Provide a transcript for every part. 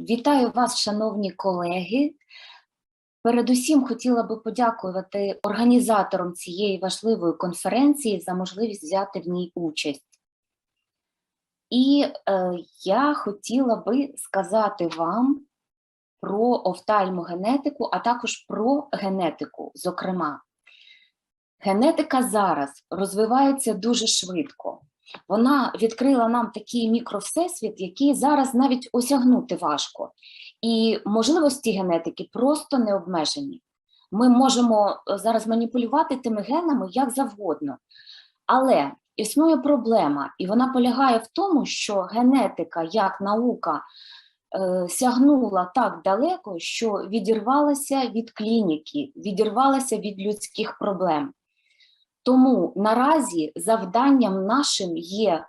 Вітаю вас, шановні колеги. Передусім хотіла би подякувати організаторам цієї важливої конференції за можливість взяти в ній участь. І е, я хотіла би сказати вам про офтальмогенетику, а також про генетику, зокрема. Генетика зараз розвивається дуже швидко. Вона відкрила нам такий мікровсесвіт, який зараз навіть осягнути важко. І можливості генетики просто не обмежені. Ми можемо е, зараз маніпулювати тими генами як завгодно. Але існує проблема, і вона полягає в тому, що генетика як наука е, сягнула так далеко, що відірвалася від клініки, відірвалася від людських проблем. Тому наразі завданням нашим є е,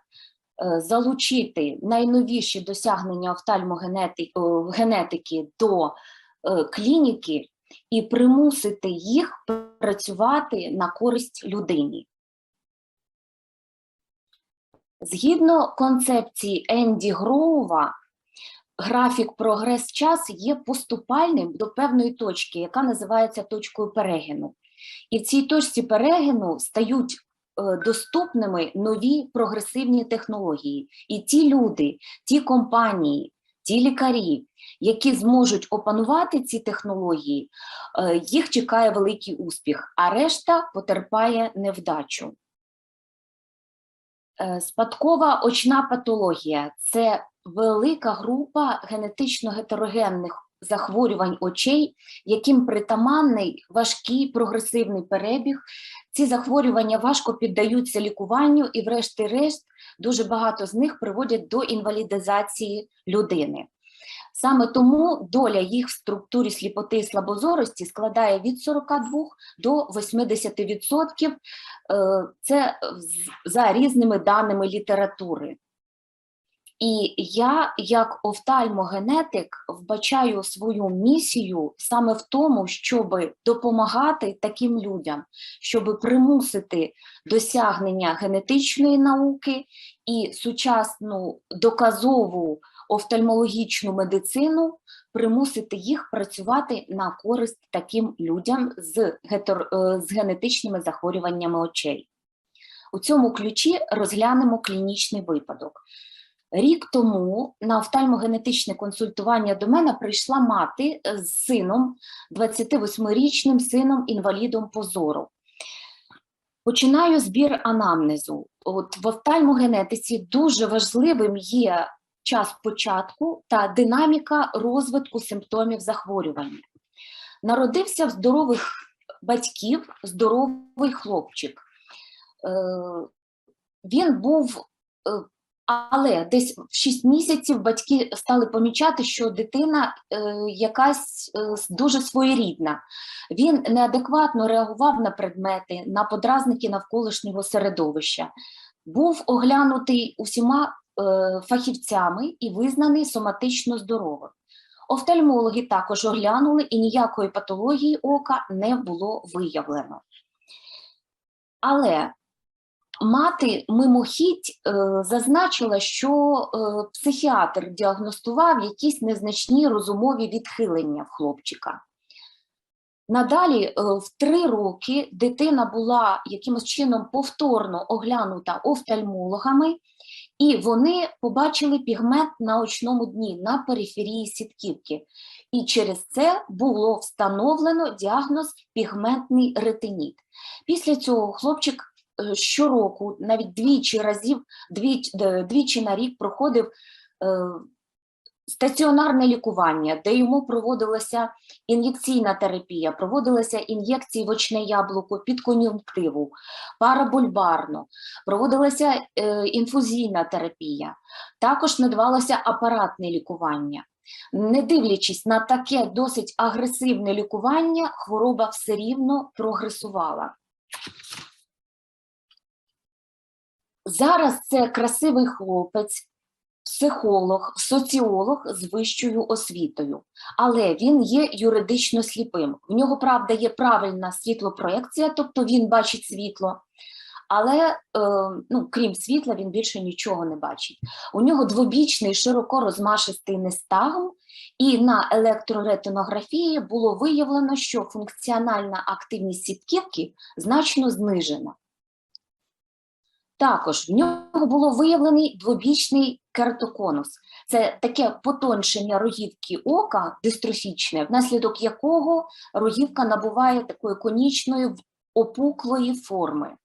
залучити найновіші досягнення офтальмогенетики до е, клініки і примусити їх працювати на користь людині. Згідно концепції Енді Гроува, графік прогрес-час є поступальним до певної точки, яка називається точкою перегину. І в цій точці перегину стають е, доступними нові прогресивні технології. І ті люди, ті компанії, ті лікарі, які зможуть опанувати ці технології, е, їх чекає великий успіх, а решта потерпає невдачу. Е, Спадкова очна патологія це велика група генетично гетерогенних захворювань очей, яким притаманний важкий прогресивний перебіг. Ці захворювання важко піддаються лікуванню, і, врешті-решт, дуже багато з них приводять до інвалідизації людини. Саме тому доля їх в структурі сліпоти і слабозорості складає від 42 до 80%. Е, Це за різними даними літератури. І я, як офтальмогенетик, вбачаю свою місію саме в тому, щоб допомагати таким людям, щоб примусити досягнення генетичної науки і сучасну доказову офтальмологічну медицину, примусити їх працювати на користь таким людям з, гетер... е, з генетичними захворюваннями очей. У цьому ключі розглянемо клінічний випадок. Рік тому на офтальмогенетичне консультування до мене прийшла мати з сином, 28-річним сином інвалідом по зору. Починаю збір анамнезу. От в офтальмогенетиці дуже важливим є час початку та динаміка розвитку симптомів захворювання. Народився в здорових батьків здоровий хлопчик. Е, Він був е, але десь в 6 місяців батьки стали помічати, що дитина е, якась е, дуже своєрідна. Він неадекватно реагував на предмети, на подразники навколишнього середовища. Був оглянутий усіма е, фахівцями і визнаний соматично здоровим. Офтальмологи також оглянули і ніякої патології ока не було виявлено. Але Мати мимохідь е, зазначила, що е, психіатр діагностував якісь незначні розумові відхилення в хлопчика. Надалі, е, в три роки, дитина була якимось чином повторно оглянута офтальмологами, і вони побачили пігмент на очному дні на периферії сітківки. І через це було встановлено діагноз пігментний ретиніт. Після цього хлопчик щороку, навіть двічі разів, двіч, д- двічі на рік проходив е, стаціонарне лікування, де йому проводилася ін'єкційна терапія, проводилися ін'єкції в очне яблуко під кон'юнктиву, парабульбарно, проводилася е, інфузійна терапія, також надавалося апаратне лікування. Не дивлячись на таке досить агресивне лікування, хвороба все рівно прогресувала. Зараз це красивий хлопець, психолог, соціолог з вищою освітою, але він є юридично сліпим. В нього, правда, є правильна світлопроекція, тобто він бачить світло, але е, ну, крім світла, він більше нічого не бачить. У нього двобічний широко розмашистий нестагм, і на електроретинографії було виявлено, що функціональна активність сітківки значно знижена. Також в нього було виявлений двобічний кератоконус. Це таке потоншення рогівки ока дистрофічне, внаслідок якого рогівка набуває такої конічної опуклої форми.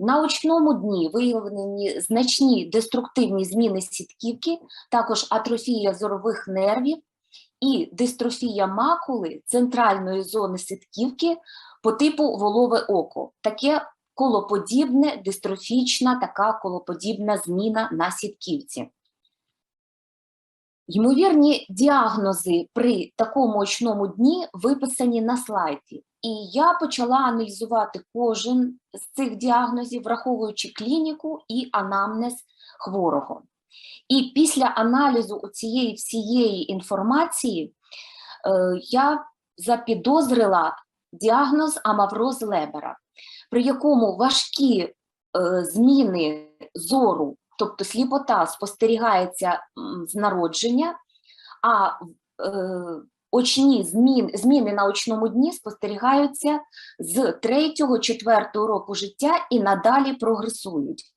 На очному дні виявлені значні деструктивні зміни сітківки, також атрофія зорових нервів і дистрофія макули центральної зони сітківки по типу волове око. Таке колоподібне, дистрофічна така колоподібна зміна на сітківці. Ймовірні діагнози при такому очному дні виписані на слайді. І я почала аналізувати кожен з цих діагнозів, враховуючи клініку і анамнез хворого. І після аналізу цієї всієї інформації е, я запідозрила діагноз амавроз Лебера, при якому важкі е, зміни зору, тобто сліпота, спостерігається з народження, а е, очні зміни, зміни на очному дні спостерігаються з 3-4 року життя і надалі прогресують.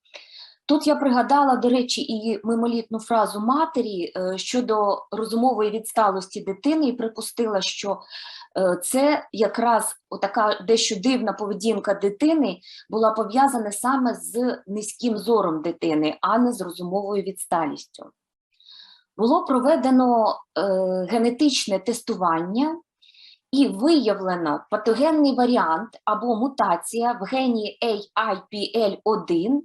Тут я пригадала, до речі, і мимолітну фразу матері е, щодо розумової відсталості дитини, і припустила, що е, це якраз така дещо дивна поведінка дитини була пов'язана саме з низьким зором дитини, а не з розумовою відсталістю. Було проведено е, генетичне тестування і виявлено патогенний варіант або мутація в гені AIPL1.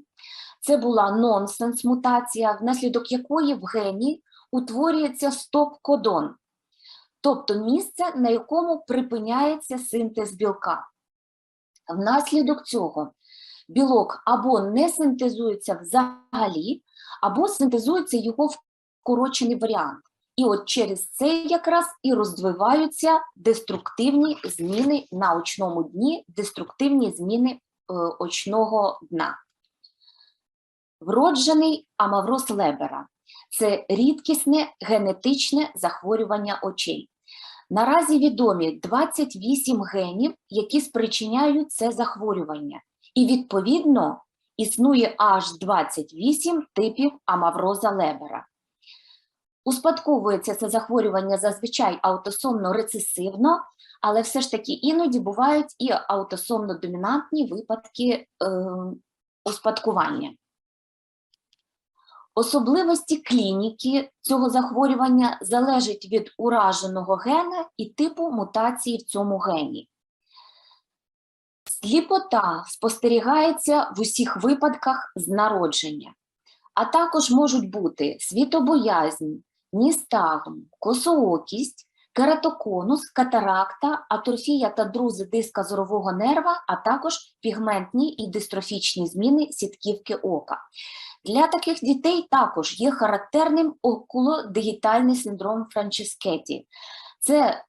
Це була нонсенс мутація, внаслідок якої в гені утворюється стоп-кодон, тобто місце, на якому припиняється синтез білка. Внаслідок цього білок або не синтезується взагалі, або синтезується його вкорочений варіант. І от через це якраз і розвиваються деструктивні зміни на очному дні, деструктивні зміни е, очного дна. Вроджений амавроз Лебера це рідкісне генетичне захворювання очей. Наразі відомі 28 генів, які спричиняють це захворювання, і відповідно існує аж 28 типів амавроза Лебера. Успадковується це захворювання зазвичай аутосомно-рецесивно, але все ж таки іноді бувають і аутосомно-домінантні випадки е, успадкування. Особливості клініки цього захворювання залежать від ураженого гена і типу мутації в цьому гені. Сліпота спостерігається в усіх випадках з народження, а також можуть бути світобоязнь, ністагм, косоокість, кератоконус, катаракта, атрофія та друзи диска зорового нерва, а також пігментні і дистрофічні зміни сітківки ока. Для таких дітей також є характерним окулодигітальний синдром Франческеті. Це е,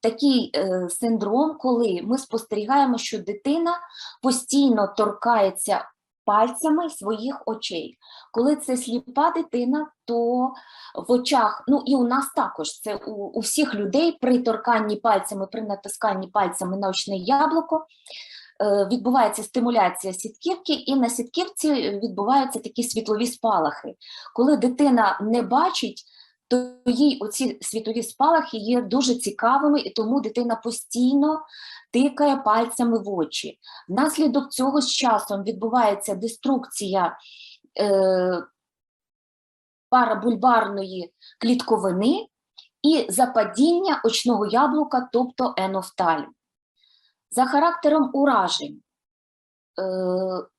такий е, синдром, коли ми спостерігаємо, що дитина постійно торкається пальцями своїх очей. Коли це сліпа дитина, то в очах, ну і у нас також це у, у всіх людей при торканні пальцями, при натисканні пальцями на очне яблуко. Е, Відбувається стимуляція сітківки, і на сітківці відбуваються такі світлові спалахи. Коли дитина не бачить, то їй оці світові спалахи є дуже цікавими, і тому дитина постійно тикає пальцями в очі. Внаслідок цього з часом відбувається деструкція е, парабульбарної клітковини і западіння очного яблука, тобто енофталь. За характером уражень е,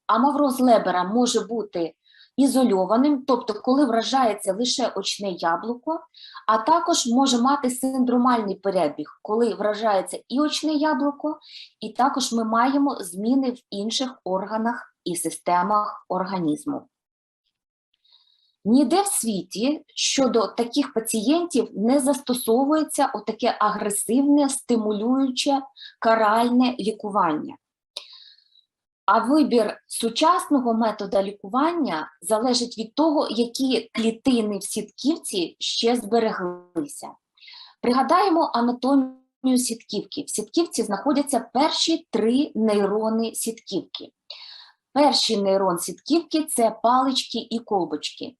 амавроз Лебера може бути ізольованим, тобто коли вражається лише очне яблуко, а також може мати синдромальний перебіг, коли вражається і очне яблуко, і також ми маємо зміни в інших органах і системах організму. Ніде в світі щодо таких пацієнтів не застосовується отаке агресивне, стимулююче каральне лікування. А вибір сучасного методу лікування залежить від того, які клітини в сітківці ще збереглися. Пригадаємо анатомію сітківки. В сітківці знаходяться перші три нейрони сітківки. Перший нейрон сітківки це палички і колбочки.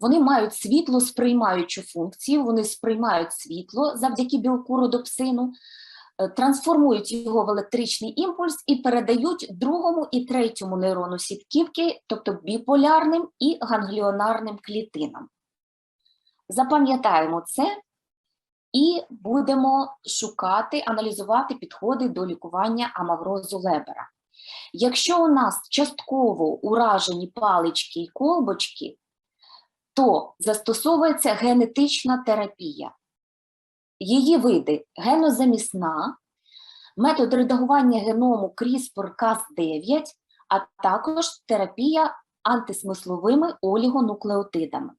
Вони мають світло сприймаючу функцію, вони сприймають світло завдяки білку родопсину, е, трансформують його в електричний імпульс і передають другому і третьому нейрону сітківки, тобто біполярним і гангліонарним клітинам. Запам'ятаємо це і будемо шукати, аналізувати підходи до лікування амаврозу Лебера. Якщо у нас частково уражені палички і колбочки, то застосовується генетична терапія. Її види генозамісна, метод редагування геному CRISPR-Cas9, а також терапія антисмисловими олігонуклеотидами.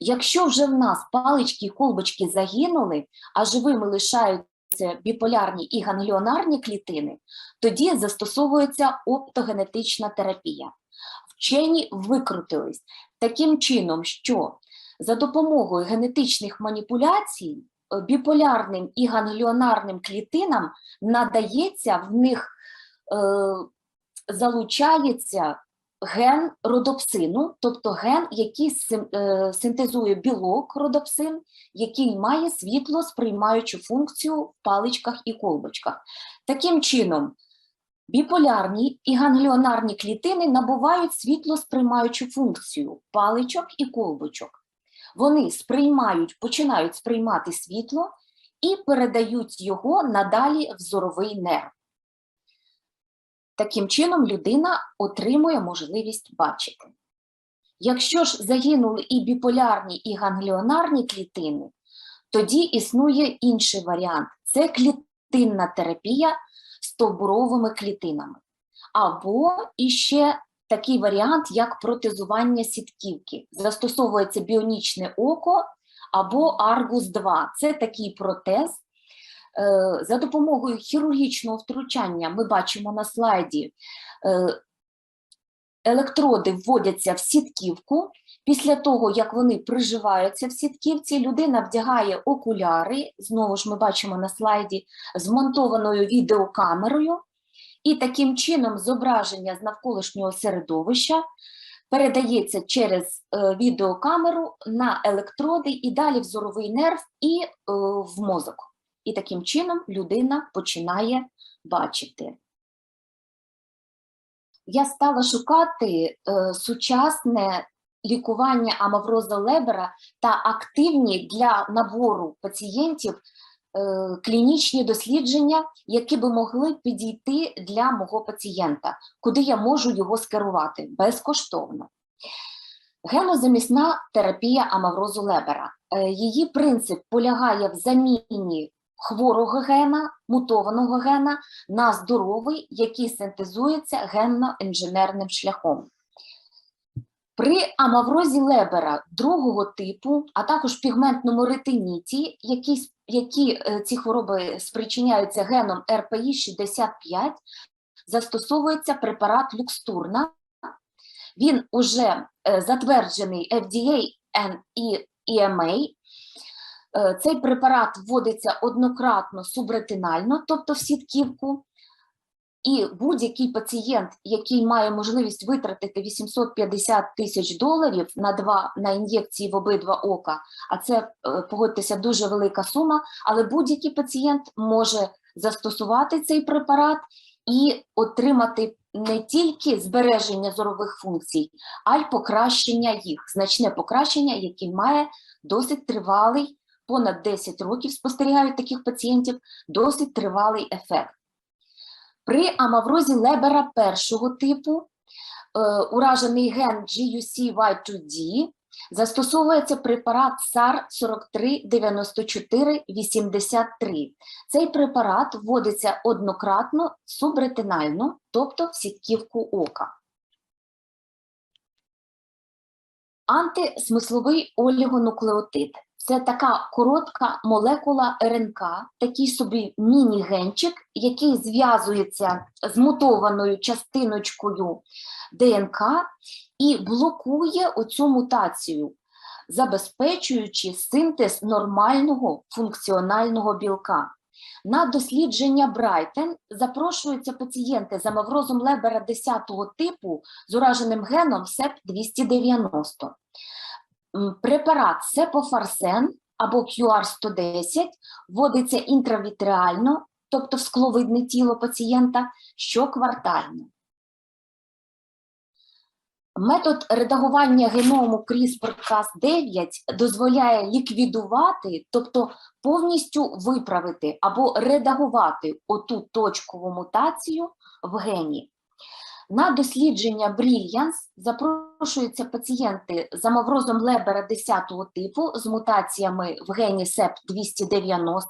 Якщо вже в нас палички і колбочки загинули, а живими лишаються біполярні і гангліонарні клітини, тоді застосовується оптогенетична терапія. Вчені викрутились таким чином, що за допомогою генетичних маніпуляцій е, біполярним і гангліонарним клітинам надається в них е, залучається ген родопсину, тобто ген, який е, синтезує білок родопсин, який має світло сприймаючу функцію в паличках і колбочках. Таким чином, біполярні і гангліонарні клітини набувають світло сприймаючу функцію паличок і колбочок. Вони сприймають, починають сприймати світло і передають його надалі в зоровий нерв. Таким чином, людина отримує можливість бачити. Якщо ж загинули і біполярні, і гангліонарні клітини, тоді існує інший варіант це клітинна терапія стовбуровими клітинами. Або іще такий варіант, як протезування сітківки. Застосовується біонічне око або Аргус 2. Це такий протез. Е, За допомогою хірургічного втручання ми бачимо на слайді, е, електроди вводяться в сітківку. Після того, як вони приживаються в сітківці, людина вдягає окуляри, знову ж ми бачимо на слайді, з монтованою відеокамерою, і таким чином зображення з навколишнього середовища передається через е, відеокамеру на електроди і далі в зоровий нерв і е, в мозок. І таким чином людина починає бачити. Я стала шукати е, сучасне лікування амавроза Лебера та активні для набору пацієнтів е, клінічні дослідження, які би могли підійти для мого пацієнта, куди я можу його скерувати безкоштовно. Генозамісна терапія амаврозу Лебера. Е, Її принцип полягає в заміні хворого гена, мутованого гена на здоровий, який синтезується генно-інженерним шляхом. При амаврозі Лебера другого типу, а також пігментному ретиніті, які, які е, ці хвороби спричиняються геном РПІ 65, застосовується препарат Люкстурна. Він уже е, затверджений FDA і EMA. Е, Цей препарат вводиться однократно субретинально, тобто в сітківку, і будь-який пацієнт, який має можливість витратити 850 тисяч доларів на два на ін'єкції в обидва ока, а це е, погодьтеся дуже велика сума, але будь-який пацієнт може застосувати цей препарат і отримати не тільки збереження зорових функцій, а й покращення їх, значне покращення, яке має досить тривалий, понад 10 років спостерігають таких пацієнтів, досить тривалий ефект. При амаврозі Лебера першого типу е, уражений ген GUCY2D застосовується препарат SAR 439483. Цей препарат вводиться однократно субретинально, тобто в сітківку ока. Антисмисловий олігонуклеотид Це така коротка молекула РНК, такий собі міні-генчик, який зв'язується з мутованою частиночкою ДНК і блокує оцю мутацію, забезпечуючи синтез нормального функціонального білка. На дослідження Брайтен запрошуються пацієнти з амаврозом Лебера 10 типу з ураженим геном СЕП-290. М, Препарат Сепофарсен або QR-110 вводиться інтравітріально, тобто в скловидне тіло пацієнта, щоквартально. Метод редагування геному CRISPR-Cas9 дозволяє ліквідувати, тобто повністю виправити або редагувати оту точкову мутацію в гені. На дослідження Brilliance запрошуються пацієнти з амаврозом Лебера 10 типу з мутаціями в гені СЕП-290.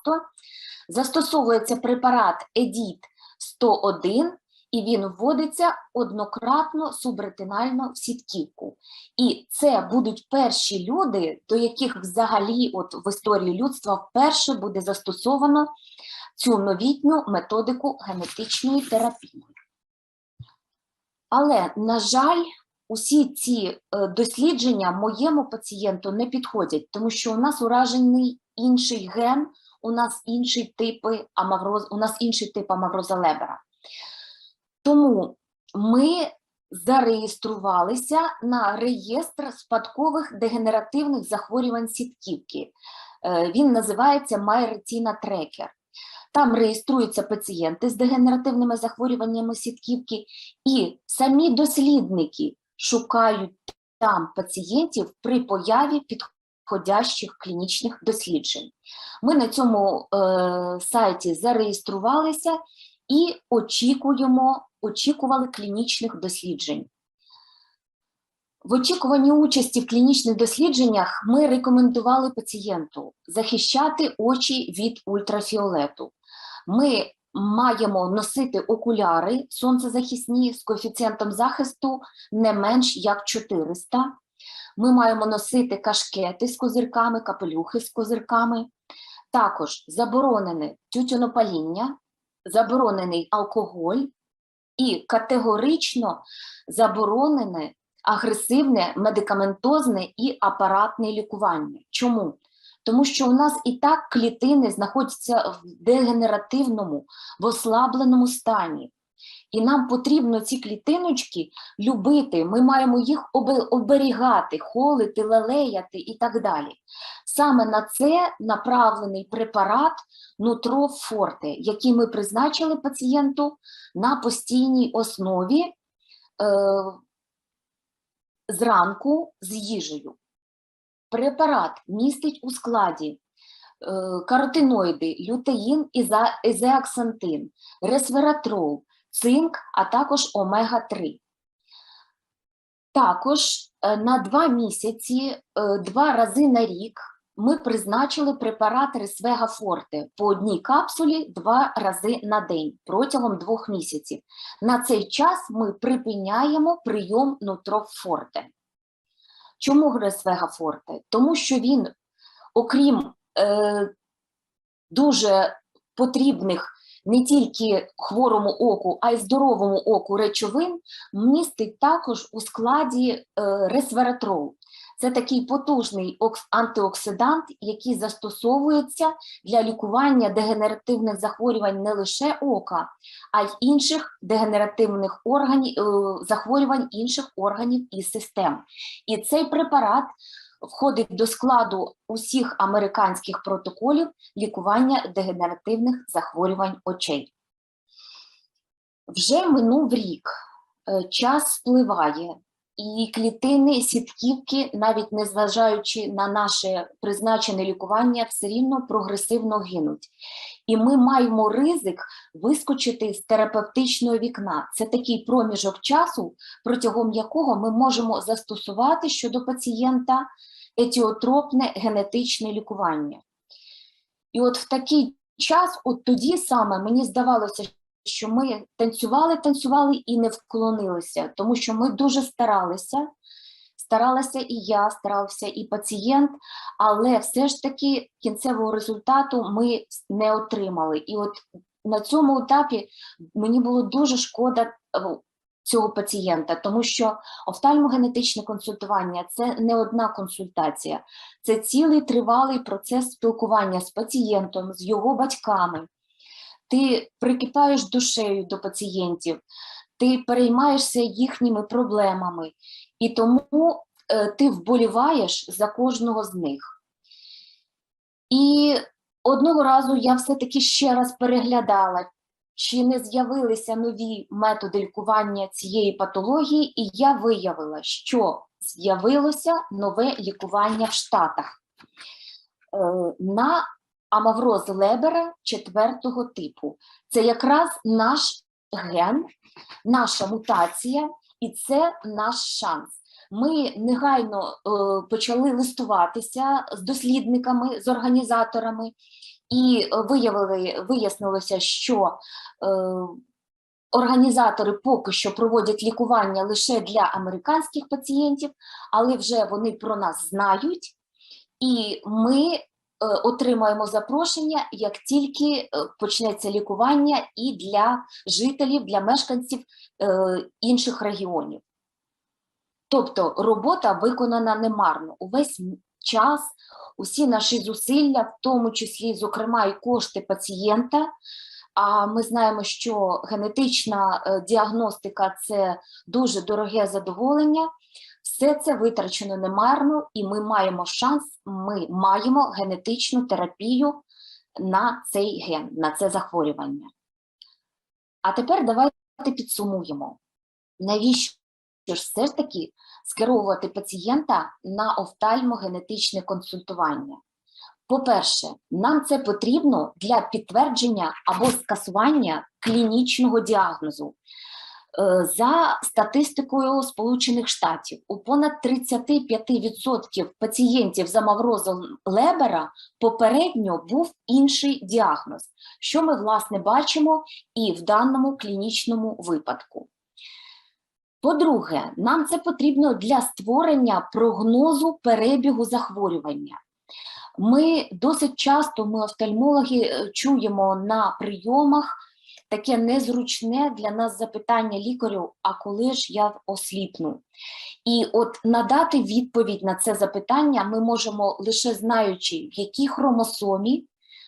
Застосовується препарат EDIT 101 і він вводиться однократно субретинально в сітківку. І це будуть перші люди, до яких взагалі от в історії людства вперше буде застосовано цю новітню методику генетичної терапії. Але, на жаль, усі ці е, дослідження моєму пацієнту не підходять, тому що у нас уражений інший ген, у нас інший типи амавроз, у нас інший тип амавроза Лебера. Тому ми зареєструвалися на реєстр спадкових дегенеративних захворювань сітківки. Е, Він називається MyRetina Tracker. Там реєструються пацієнти з дегенеративними захворюваннями сітківки, і самі дослідники шукають там пацієнтів при появі підходящих клінічних досліджень. Ми на цьому е, сайті зареєструвалися і очікуємо, очікували клінічних досліджень. В очікуванні участі в клінічних дослідженнях ми рекомендували пацієнту захищати очі від ультрафіолету. Ми маємо носити окуляри сонцезахисні з коефіцієнтом захисту не менш як 400. Ми маємо носити кашкети з козирками, капелюхи з козирками. Також заборонене тютюнопаління, заборонений алкоголь і категорично заборонене агресивне медикаментозне і апаратне лікування. Чому? Тому що у нас і так клітини знаходяться в дегенеративному, в ослабленому стані. І нам потрібно ці клітиночки любити, ми маємо їх оберігати, холити, лелеяти і так далі. Саме на це направлений препарат Нутро Форте, який ми призначили пацієнту на постійній основі е, зранку з їжею. Препарат містить у складі е, каротиноїди, лютеїн і за- зеаксантин, ресвератрол, цинк, а також омега-3. Також е, на два місяці, е, два рази на рік ми призначили препарат Ресвега Форте по одній капсулі два рази на день протягом двох місяців. На цей час ми припиняємо прийом Нутрофорте. Чому Ресвега Форте? Тому що він, окрім е, дуже потрібних не тільки хворому оку, а й здоровому оку речовин, містить також у складі е, ресвератрол. Це такий потужний антиоксидант, який застосовується для лікування дегенеративних захворювань не лише ока, а й інших дегенеративних органів, е, захворювань інших органів і систем. І цей препарат входить до складу усіх американських протоколів лікування дегенеративних захворювань очей. Вже минув рік, е, час спливає, і клітини сітківки, навіть незважаючи на наше призначене лікування, все рівно прогресивно гинуть. І ми маємо ризик вискочити з терапевтичного вікна. Це такий проміжок часу, протягом якого ми можемо застосувати щодо пацієнта етіотропне генетичне лікування. І от в такий час, от тоді саме мені здавалося, що ми танцювали, танцювали і не вклонилися, тому що ми дуже старалися, старалася і я, старався і пацієнт, але все ж таки кінцевого результату ми не отримали. І от на цьому етапі мені було дуже шкода е, цього пацієнта, тому що офтальмогенетичне консультування це не одна консультація, це цілий тривалий процес спілкування з пацієнтом, з його батьками. Ти прикипаєш душею до пацієнтів, ти переймаєшся їхніми проблемами, і тому е, ти вболіваєш за кожного з них. І одного разу я все-таки ще раз переглядала, чи не з'явилися нові методи лікування цієї патології, і я виявила, що з'явилося нове лікування в Штатах е, на амавроз Лебера четвертого типу. Це якраз наш ген, наша мутація, і це наш шанс. Ми негайно е, почали листуватися з дослідниками, з організаторами, і е, виявили, вияснилося, що е, організатори поки що проводять лікування лише для американських пацієнтів, але вже вони про нас знають, і ми отримаємо запрошення, як тільки е, почнеться лікування і для жителів, для мешканців е, інших регіонів. Тобто робота виконана немарно. Увесь час, усі наші зусилля, в тому числі, зокрема, і кошти пацієнта. А ми знаємо, що генетична е, діагностика це дуже дороге задоволення. Все це витрачено немарно, і ми маємо шанс, ми маємо генетичну терапію на цей ген, на це захворювання. А тепер давайте підсумуємо, навіщо ж все ж таки скеровувати пацієнта на офтальмогенетичне консультування. По-перше, нам це потрібно для підтвердження або скасування клінічного діагнозу. Е, За статистикою Сполучених Штатів, у понад 35% пацієнтів з амаврозом Лебера попередньо був інший діагноз, що ми власне бачимо і в даному клінічному випадку. По-друге, нам це потрібно для створення прогнозу перебігу захворювання. Ми досить часто, ми офтальмологи, е, чуємо на прийомах таке незручне для нас запитання лікарю: а коли ж я осліпну? І от надати відповідь на це запитання ми можемо лише знаючи, в якій хромосомі,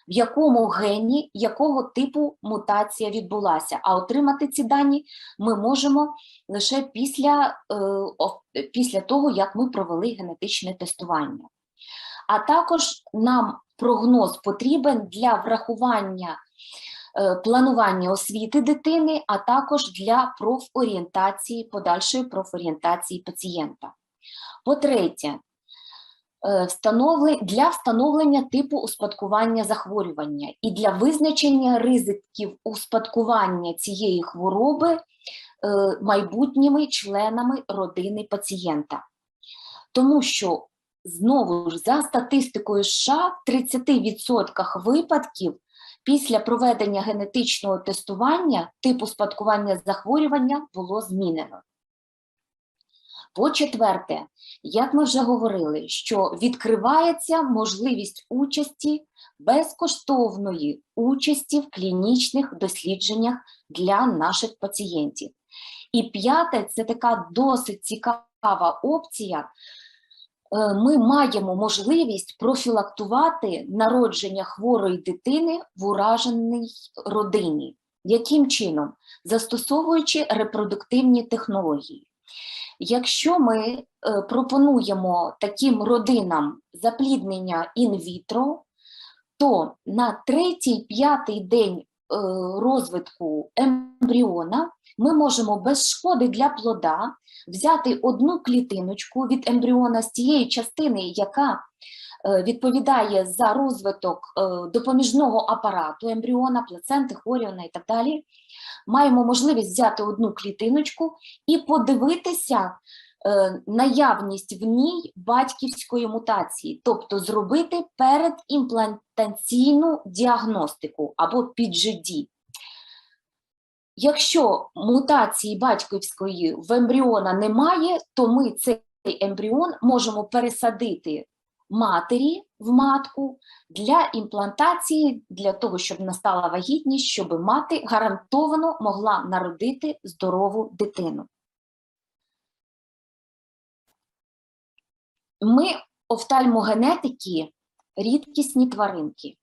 в якому гені, якого типу мутація відбулася. А отримати ці дані ми можемо лише після, е, після того, як ми провели генетичне тестування. А також нам прогноз потрібен для врахування планування освіти дитини, а також для профорієнтації, подальшої профорієнтації пацієнта. По-третє, е, для встановлення типу успадкування захворювання і для визначення ризиків успадкування цієї хвороби е, майбутніми членами родини пацієнта. Тому що знову ж за статистикою США в 30% випадків після проведення генетичного тестування типу спадкування захворювання було змінено. По-четверте, як ми вже говорили, що відкривається можливість участі безкоштовної участі в клінічних дослідженнях для наших пацієнтів. І п'яте, це така досить цікава опція. Е, Ми маємо можливість профілактувати народження хворої дитини в ураженій родині. Яким чином? Застосовуючи репродуктивні технології. Якщо ми е, пропонуємо таким родинам запліднення інвітро, то на третій-п'ятий день е, розвитку ембріона ми можемо без шкоди для плода взяти одну клітиночку від ембріона з тієї частини, яка е, відповідає за розвиток е, допоміжного апарату ембріона, плаценти, хоріона і так далі. Маємо можливість взяти одну клітиночку і подивитися е, наявність в ній батьківської мутації, тобто зробити передімплантаційну діагностику або PGD. Якщо мутації батьківської в ембріона немає, то ми цей ембріон можемо пересадити матері в матку для імплантації, для того, щоб настала вагітність, щоб мати гарантовано могла народити здорову дитину. Ми, офтальмогенетики, рідкісні тваринки.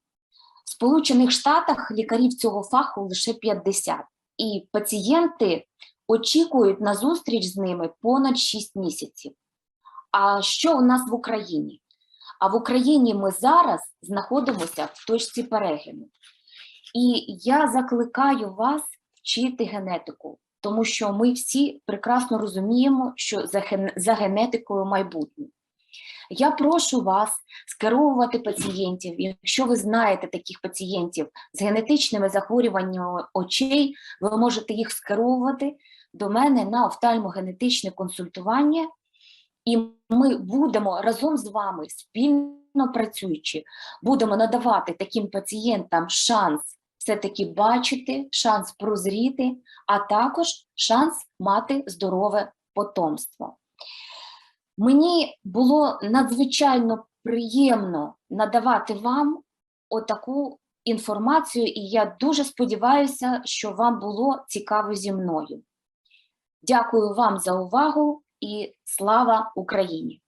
В Сполучених Штатах лікарів цього фаху лише 50, і пацієнти очікують на зустріч з ними понад 6 місяців. А що у нас в Україні? А в Україні ми зараз знаходимося в точці перегину. І я закликаю вас вчити генетику, тому що ми всі прекрасно розуміємо, що за, ген- за генетикою майбутнє. Я прошу вас скеровувати пацієнтів, якщо ви знаєте таких пацієнтів з генетичними захворюваннями очей, ви можете їх скеровувати до мене на офтальмогенетичне консультування, і ми будемо разом з вами спільно працюючи, будемо надавати таким пацієнтам шанс все-таки бачити, шанс прозріти, а також шанс мати здорове потомство. Мені було надзвичайно приємно надавати вам отаку інформацію, і я дуже сподіваюся, що вам було цікаво зі мною. Дякую вам за увагу і слава Україні!